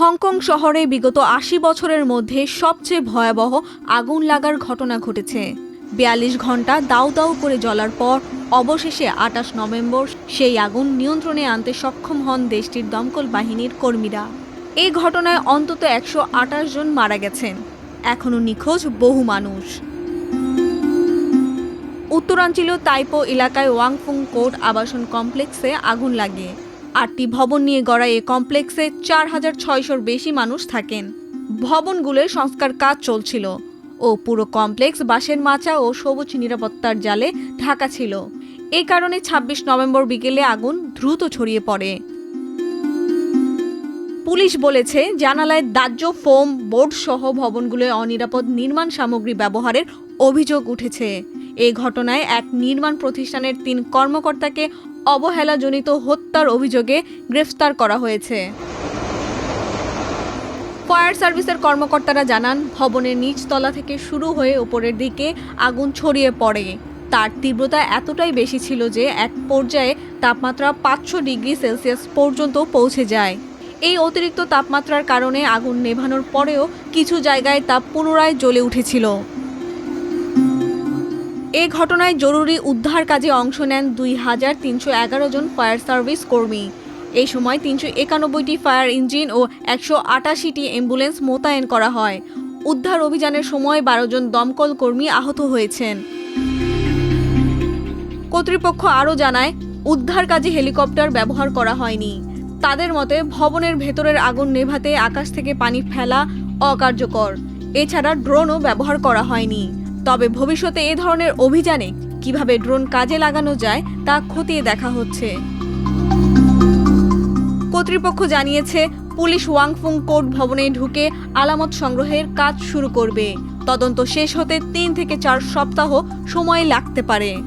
Hong Kong শহরে বিগত আশি বছরের মধ্যে সবচেয়ে ভয়াবহ আগুন লাগার ঘটনা ঘটেছে। বিয়াল্লিশ ঘণ্টা দাউ দাউ করে জ্বলার পর অবশেষে আটাশ নভেম্বর সেই আগুন নিয়ন্ত্রণে আনতে সক্ষম হন দেশটির দমকল বাহিনীর কর্মীরা। এই ঘটনায় অন্তত একশো আটাশ জন মারা গেছেন। এখনও নিখোঁজ বহু মানুষ। উত্তরাঞ্চলীয় তাইপো এলাকায় ওয়াংফুং কোর্ট আবাসন কমপ্লেক্সে আগুন লাগে। আটটি ভবন নিয়ে গড়া এই কমপ্লেক্সে চার হাজার ছয়শোর বেশি মানুষ থাকেন। ভবনগুলোর সংস্কার কাজ চলছিল ও পুরো কমপ্লেক্স বাঁশের মাচা ও সবুজ নিরাপত্তার জালে ঢাকা ছিল। এই কারণে ২৬ নভেম্বর বিকেলে আগুন দ্রুত ছড়িয়ে পড়ে। পুলিশ বলেছে, জানালায় দাহ্য ফোম, বোর্ড সহ ভবনগুলোয় অনিরাপদ নির্মাণ সামগ্রী ব্যবহারের অভিযোগ উঠেছে। এ ঘটনায় এক নির্মাণ প্রতিষ্ঠানের তিন কর্মকর্তাকে অবহেলাজনিত হত্যার অভিযোগে গ্রেফতার করা হয়েছে। ফায়ার সার্ভিসের কর্মকর্তারা জানান, ভবনের নিচতলা থেকে শুরু হয়ে উপরের দিকে আগুন ছড়িয়ে পড়ে। তার তীব্রতা এতটাই বেশি ছিল যে এক পর্যায়ে তাপমাত্রা পাঁচশো ডিগ্রি সেলসিয়াস পর্যন্ত পৌঁছে যায়। এই অতিরিক্ত তাপমাত্রার কারণে আগুন নেভানোর পরেও কিছু জায়গায় তা পুনরায় জ্বলে উঠেছিল। এ ঘটনায় জরুরি উদ্ধার কাজে অংশ নেন দুই হাজার তিনশো এগারো জন ফায়ার সার্ভিস কর্মী। এই সময় তিনশো একানব্বইটি ফায়ার ইঞ্জিন ও একশো আটাশিটি অ্যাম্বুলেন্স মোতায়েন করা হয়। উদ্ধার অভিযানের সময় বারো জন দমকল কর্মী আহত হয়েছেন। কর্তৃপক্ষ আরও জানায়, উদ্ধার কাজে হেলিকপ্টার ব্যবহার করা হয়নি। তাদের মতে, ভবনের ভেতরের আগুন নেভাতে আকাশ থেকে পানি ফেলা অকার্যকর। এছাড়া ড্রোনও ব্যবহার করা হয়নি। তবে ভবিষ্যতে এ ধরনের অভিযানে কীভাবে ড্রোন কাজে লাগানো যায় তা খতিয়ে দেখা হচ্ছে। কর্তৃপক্ষ জানিয়েছে, পুলিশ ওয়াংফুং কোর্ট ভবনে ঢুকে আলামত সংগ্রহের কাজ শুরু করবে। তদন্ত শেষ হতে তিন থেকে চার সপ্তাহ সময় লাগতে পারে।